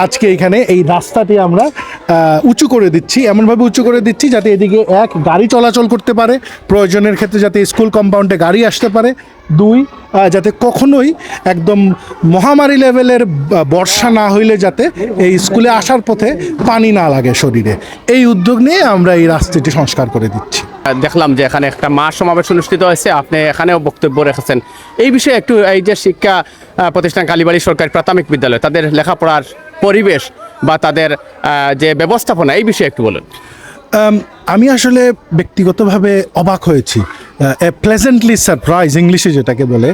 আজকে এখানে এই রাস্তাটি আমরা উঁচু করে দিচ্ছি, এমনভাবে উঁচু করে দিচ্ছি যাতে এদিকে এক, গাড়ি চলাচল করতে পারে, প্রয়োজনের ক্ষেত্রে যাতে স্কুল কম্পাউন্ডে গাড়ি আসতে পারে, দুই যাতে কখনোই একদম মহামারী লেভেলের বর্ষা না হইলে যাতে এই স্কুলে আসার পথে পানি না লাগে শরীরে। এই উদ্যোগ নিয়ে আমরা এই রাস্তাটি সংস্কার করে দিচ্ছি। দেখলাম যে এখানে একটা মা সমাবেশ অনুষ্ঠিত হয়েছে, আপনি এখানেও বক্তব্য রেখেছেন। এই বিষয়ে একটু এই যে শিক্ষা প্রতিষ্ঠান কালীবাড়ি সরকারি প্রাথমিক বিদ্যালয়, তাদের লেখাপড়ার পরিবেশ বা তাদের যে ব্যবস্থাপনা এই বিষয়ে একটু বলুন। আমি আসলে ব্যক্তিগতভাবে অবাক হয়েছি। প্লেজেন্টলি সারপ্রাইজ ইংলিশে যেটাকে বলে,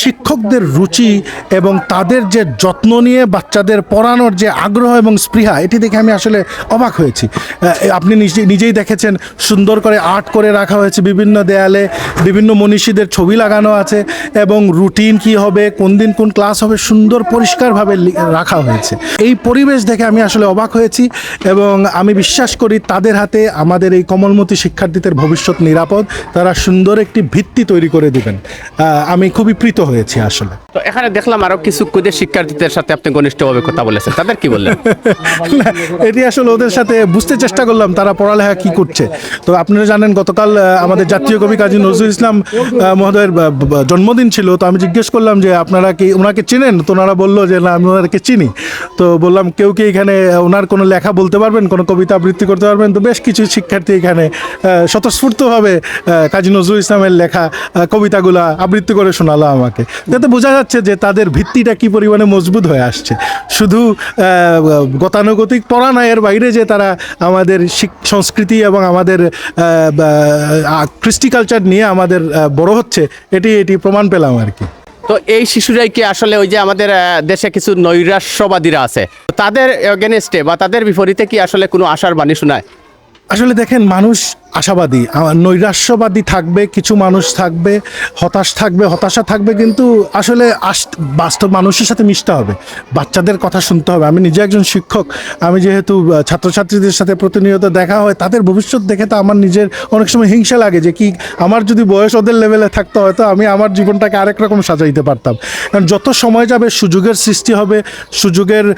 শিক্ষকদের রুচি এবং তাদের যে যত্ন নিয়ে বাচ্চাদের পড়ানোর যে আগ্রহ এবং স্পৃহা, এটি দেখে আমি আসলে অবাক হয়েছি। আপনি নিজে, নিজেই দেখেছেন, সুন্দর করে আর্ট করে রাখা হয়েছে বিভিন্ন দেয়ালে, বিভিন্ন মনীষীদের ছবি লাগানো আছে এবং রুটিন কি হবে, কোন দিন কোন ক্লাস হবে, সুন্দর পরিষ্কারভাবে রাখা হয়েছে। এই পরিবেশ দেখে আমি আসলে অবাক হয়েছি এবং আমি বিশ্বাস করি তাদের হাতে আমাদের এই কমলমতি শিক্ষার্থীদের ভবিষ্যৎ নিরাপদ, তারা সুন্দর একটি ভিত্তি তৈরি করে দিবেন। আমি খুবই প্রীত হয়েছি আসলে। তো এখানে দেখলাম আরও কিছু কুদের শিক্ষার্থীদের সাথে আপনি ঘনিষ্ঠভাবে কথা বলেছেন। তাদের কি বললেন? এটি আসলে ওদের সাথে বুঝতে চেষ্টা করলাম তারা পড়ালেখা কি করছে। তো আপনারা জানেন গতকাল আমাদের জাতীয় কবি কাজী নজরুল ইসলাম মহোদয়ের জন্মদিন ছিল। তো আমি জিজ্ঞেস করলাম যে আপনারা কি ওনাকে চেনেন? তো ওনারা বলল যে না আমি ওনাকে চিনি। তো বললাম কেউ কি এখানে ওনার কোনো লেখা বলতে পারবেন? কোনো কবিতা আবৃত্তি করতে পারবেন? তো বেশ কিছু শিক্ষার্থী এখানে স্বতঃস্ফূর্তভাবে কাজী নজরুল ইসলামের লেখা কবিতাগুলা আবৃত্তি করে শোনালো আমাকে। যাতে বোঝা যাচ্ছে যে তাদের ভিত্তিটা কি পরিমাণে মজবুত হয়ে আসছে। শুধু গতানুগতিক পড়া না এর বাইরে যে তারা আমাদের সংস্কৃতি এবং আমাদের কৃষ্টি কালচার নিয়ে আমাদের বড় হচ্ছে এটি এটি প্রমাণ পেলাম আর কি। তো এই শিশুরাই কি আসলে ওই যে আমাদের দেশে কিছু নৈরাশ্যবাদীরা আছে? তাদের এগেনস্টে বা তাদের বিপরীতে কি আসলে কোনো আশার বাণী শোনায়? আসলে দেখেন মানুষ আশাবাদী নৈরাশ্যবাদী থাকবে, কিছু মানুষ থাকবে, হতাশ থাকবে, হতাশা থাকবে, কিন্তু আসলে আস- বাস্তব মানুষের সাথে মিশতে হবে। বাচ্চাদের কথা শুনতে হবে। আমি নিজে একজন শিক্ষক, আমি যেহেতু ছাত্রছাত্রীদের সাথে প্রতিনিয়ত দেখা হয়, তাদের ভবিষ্যৎ দেখে তো আমার নিজের অনেক সময় হিংসা লাগে যে, কি আমার যদি বয়স ওদের লেভেলে থাকতো, হয়তো আমি আমার জীবনটাকে আরেক রকম সাজাইতে পারতাম। কারণ যত সময় যাবে, সুযোগের সৃষ্টি হবে, সুযোগের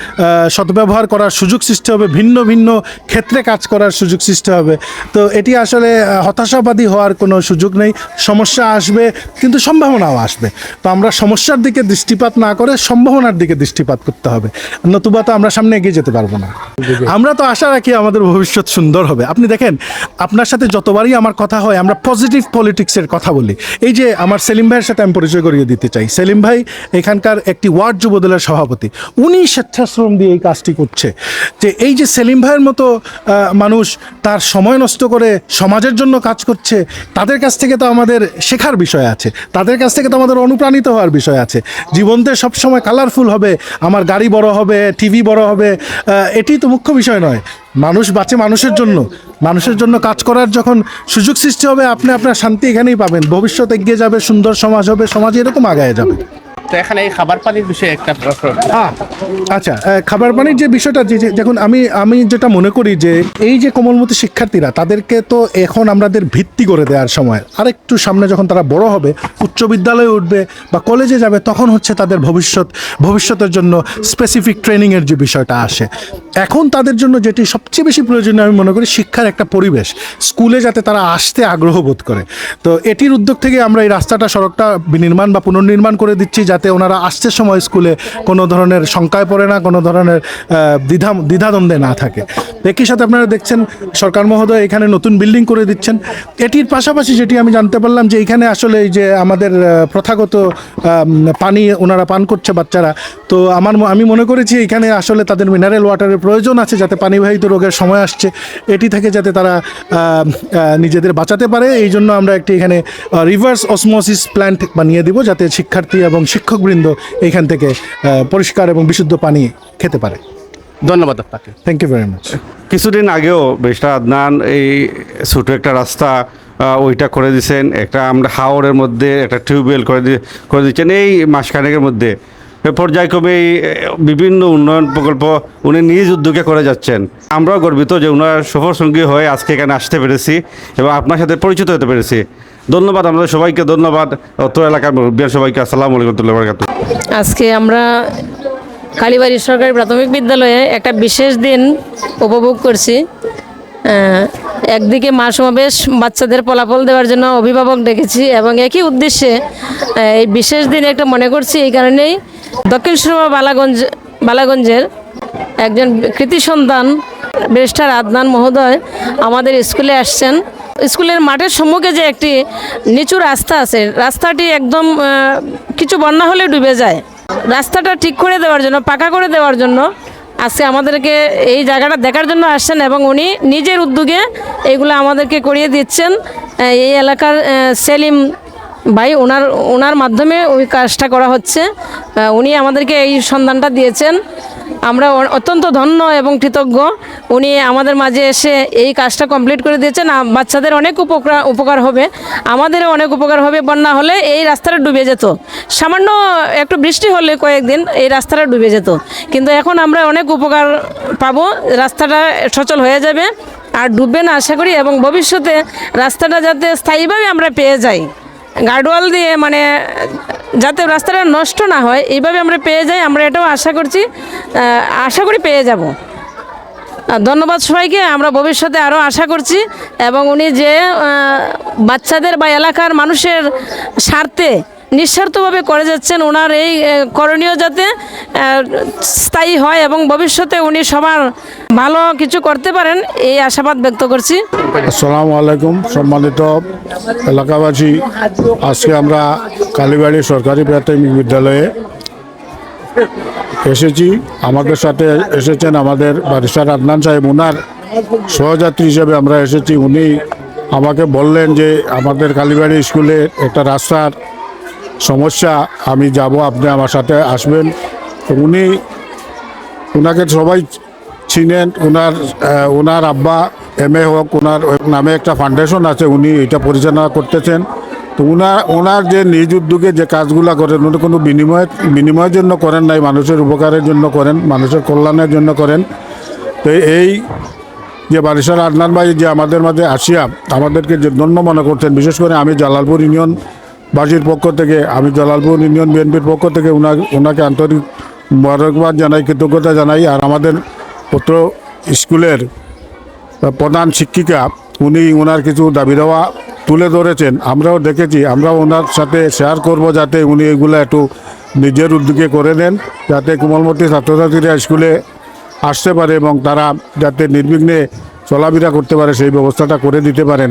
সদ্ব্যবহার করার সুযোগ সৃষ্টি হবে, ভিন্ন ভিন্ন ক্ষেত্রে কাজ করার সুযোগ সৃষ্টি হবে। তো এটি আসলে হতাশাবাদী হওয়ার কোনো সুযোগ নেই। সমস্যা আসবে, কিন্তু সম্ভাবনাও আসবে। তো আমরা সমস্যার দিকে দৃষ্টিপাত না করে সম্ভাবনার দিকে দৃষ্টিপাত করতে হবে। নতুবা তো আমরা সামনে এগিয়ে যেতে পারব না। আমরা তো আশা রাখি আমাদের ভবিষ্যৎ সুন্দর হবে। আপনি দেখেন, আপনার সাথে যতবারই আমার কথা হয়, আমরা পজিটিভ পলিটিক্সের কথা বলি। এই যে আমার সেলিম ভাইয়ের সাথে আমি পরিচয় করিয়ে দিতে চাই। সেলিম ভাই এখানকার একটি ওয়ার্ড যুবদলের সভাপতি। উনি স্বেচ্ছাশ্রম দিয়ে এই কাজটি করছে। যে এই যে সেলিম ভাইয়ের মতো মানুষ তার সময় নষ্ট করে সমাজের জন্য কাজ করছে, তাদের কাছ থেকে তো আমাদের শেখার বিষয় আছে, তাদের কাছ থেকে তো আমাদের অনুপ্রাণিত হওয়ার বিষয় আছে। জীবনতে সবসময় কালারফুল হবে, আমার গাড়ি বড় হবে টিভি বড় হবে এটি তো মুখ্য বিষয় নয়। মানুষ বাঁচে মানুষের জন্য মানুষের জন্য কাজ করার যখন সুযোগ সৃষ্টি হবে, আপনি আপনার শান্তি এখানেই পাবেন, ভবিষ্যৎ এগিয়ে যাবে, সুন্দর সমাজ হবে সমাজ এরকম আগায় যাবে। তো এখানে এই খাবার পানির বিষয়ে একটা প্রশ্ন। আচ্ছা খাবার পানির যে বিষয়টা, যে, যে- দেখুন, আমি আমি যেটা মনে করি যে, এই যে কোমলমতি শিক্ষার্থীরা, তাদেরকে তো এখন আমাদের ভিত্তি করে দেওয়ার সময়। আরেকটু সামনে যখন তারা বড় হবে, উচ্চ বিদ্যালয়ে উঠবে বা কলেজে যাবে, তখন হচ্ছে তাদের ভবিষ্যৎ, ভবিষ্যতের জন্য স্পেসিফিক ট্রেনিংয়ের যে বিষয়টা আসে। এখন তাদের জন্য যেটি সবচেয়ে বেশি প্রয়োজনীয়, আমি মনে করি শিক্ষার একটা পরিবেশ। স্কুলে যাতে তারা আসতে আগ্রহ বোধ করে। তো এটির উদ্যোগ থেকে আমরা এই রাস্তাটা, সড়কটা বিনির্মাণ বা পুনর্নির্মাণ করে দিচ্ছি, যাতে ওনারা আসছে সময় স্কুলে, কোনো ধরনের শঙ্কায় পড়ে না, কোনো ধরনের দ্বিধা, দ্বিধাদ্বন্দ্বে না থাকে। একই সাথে আপনারা দেখছেন, সরকার মহোদয় এখানে নতুন বিল্ডিং করে দিচ্ছেন। এটির পাশাপাশি যেটি আমি জানতে পারলাম যে এখানে আসলে এই যে আমাদের প্রথাগত পানি ওনারা পান করছে বাচ্চারা, তো আমার আমি মনে করেছি এখানে আসলে তাদের মিনারেল ওয়াটারের প্রয়োজন আছে যাতে পানিবাহিত রোগের সময় আসছে। এটি থেকে যাতে তারা নিজেদের বাঁচাতে পারে। এই জন্য আমরা একটি এখানে রিভার্স অসমোসিস প্ল্যান্ট বানিয়ে দিব, যাতে শিক্ষার্থী এবং শিক্ষকবৃন্দ এইখান থেকে পরিষ্কার এবং বিশুদ্ধ পানি খেতে পারে। ধন্যবাদ আপনাকে। থ্যাংক ইউ ভেরি মাচ কিছুদিন আগেও বেশটা আদনান এই ছোটো একটা রাস্তা ওইটা করে দিয়েছেন একটা আমরা হাওড়ের মধ্যে একটা টিউবওয়েল করে দি করে দিচ্ছেন এই মাসখানেকের মধ্যে। এ পর্যায়ক্রমে এই বিভিন্ন উন্নয়ন প্রকল্প উনি নিজ উদ্যোগে করে যাচ্ছেন। আমরাও গর্বিত যে ওনার সফর সঙ্গী হয়ে আজকে এখানে আসতে পেরেছি এবং আপনার সাথে পরিচিত হতে পেরেছি। ধন্যবাদ আমাদের সবাইকে ধন্যবাদ। উত্তর এলাকার মুরব্বিয়ান সবাইকে আসসালামু আলাইকুম বরকাতুহ। আজকে আমরা কালীবাড়ি সরকারি প্রাথমিক বিদ্যালয়ে একটা বিশেষ দিন উপভোগ করছি। একদিকে মা সমাবেশ, বাচ্চাদের ফলাফল দেওয়ার জন্য অভিভাবক ডেকেছি এবং একই উদ্দেশ্যে এই বিশেষ দিন একটা মনে করছি, এই কারণেই দক্ষিণ সুরমা বালাগঞ্জ বালাগঞ্জের একজন কৃতি সন্তান ব্যারিস্টার আদনান মহোদয় আমাদের স্কুলে আসছেন। স্কুলের মাঠের সম্মুখে যে একটি নিচু রাস্তা আছে, রাস্তাটি একদম কিছু বন্যা হলে ডুবে যায়। রাস্তাটা ঠিক করে দেওয়ার জন্য, পাকা করে দেওয়ার জন্য আজকে আমাদেরকে এই জায়গাটা দেখার জন্য আসছেন এবং উনি নিজের উদ্যোগে এইগুলো আমাদেরকে করিয়ে দিচ্ছেন। এই এলাকার সেলিম ভাই, ওনার ওনার মাধ্যমে ওই কাজটা করা হচ্ছে। উনি আমাদেরকে এই সন্ধানটা দিয়েছেন। আমরা অত্যন্ত ধন্য এবং কৃতজ্ঞ। উনি আমাদের মাঝে এসে এই কাজটা কমপ্লিট করে দিয়েছেন। বাচ্চাদের অনেক উপকার উপকার হবে। আমাদেরও অনেক উপকার হবে। বন্যা হলে এই রাস্তাটা ডুবে যেত। সামান্য একটু বৃষ্টি হলে কয়েকদিন এই রাস্তাটা ডুবে যেত। কিন্তু এখন আমরা অনেক উপকার পাবো। রাস্তাটা সচল হয়ে যাবে। আর ডুববে না, আশা করি। এবং ভবিষ্যতে রাস্তাটা যাতে স্থায়ীভাবে আমরা পেয়ে যাই। গার্ডওয়াল দিয়ে মানে যাতে রাস্তাটা নষ্ট না হয়, এইভাবে আমরা পেয়ে যাই, আমরা এটাও আশা করছি আশা করি পেয়ে যাব। ধন্যবাদ সবাইকে, আমরা ভবিষ্যতে আরও আশা করছি, এবং উনি যে বাচ্চাদের বা এলাকার মানুষের স্বার্থে নিঃস্বার্থভাবে করে যাচ্ছেন ওনার এই করণীয় যাতে স্থায়ী হয় এবং ভবিষ্যতে উনি সবার ভালো কিছু করতে পারেন, এই আশাবাদ ব্যক্ত করছি। আসসালামু আলাইকুম, সম্মানিত এলাকাবাসী। আজকে আমরা কালীবাড়ি সরকারি প্রাথমিক বিদ্যালয়ে এসেছি। আমাদের সাথে এসেছেন আমাদের বারিস্টার আদনান সাহেব। উনার সহযাত্রী হিসেবে আমরা এসেছি। উনি আমাকে বললেন যে আমাদের কালীবাড়ি স্কুলে একটা রাস্তার সমস্যা, আমি যাব, আপনি আমার সাথে আসবেন। উনি ওনাকে সবাই চিনেন ওনার ওনার আব্বা এম এ হোক ওনার নামে একটা ফাউন্ডেশন আছে, উনি এটা পরিচালনা করতেছেন। তো ওনার ওনার যে নিজ উদ্যোগে যে কাজগুলো করেন, উনি কোনো বিনিময়, বিনিময়ের জন্য করেন নাই, মানুষের উপকারের জন্য করেন, মানুষের কল্যাণের জন্য করেন। তো এই যে বারিশাল আদনান ভাই যে আমাদের মাঝে আসিয়া আমাদেরকে যে ধন্য মনে করতেন, বিশেষ করে আমি জালালপুর ইউনিয়ন বাসীর পক্ষ থেকে, আমি জালালপুর ইউনিয়ন বিএনপির পক্ষ থেকে ওনা ওনাকে আন্তরিক মোবারকবাদ জানাই, কৃতজ্ঞতা জানাই। আর আমাদের পত্র স্কুলের প্রধান শিক্ষিকা, উনি ওনার কিছু দাবি দেওয়া তুলে ধরেছেন। আমরাও দেখেছি, আমরাও ওনার সাথে শেয়ার করব যাতে উনি এগুলো একটু নিজের উদ্যোগে করে নেন, যাতে কোমলমতি ছাত্রছাত্রীরা স্কুলে আসতে পারে এবং তারা যাতে নির্বিঘ্নে চলাফেরা করতে পারে, সেই ব্যবস্থাটা করে দিতে পারেন।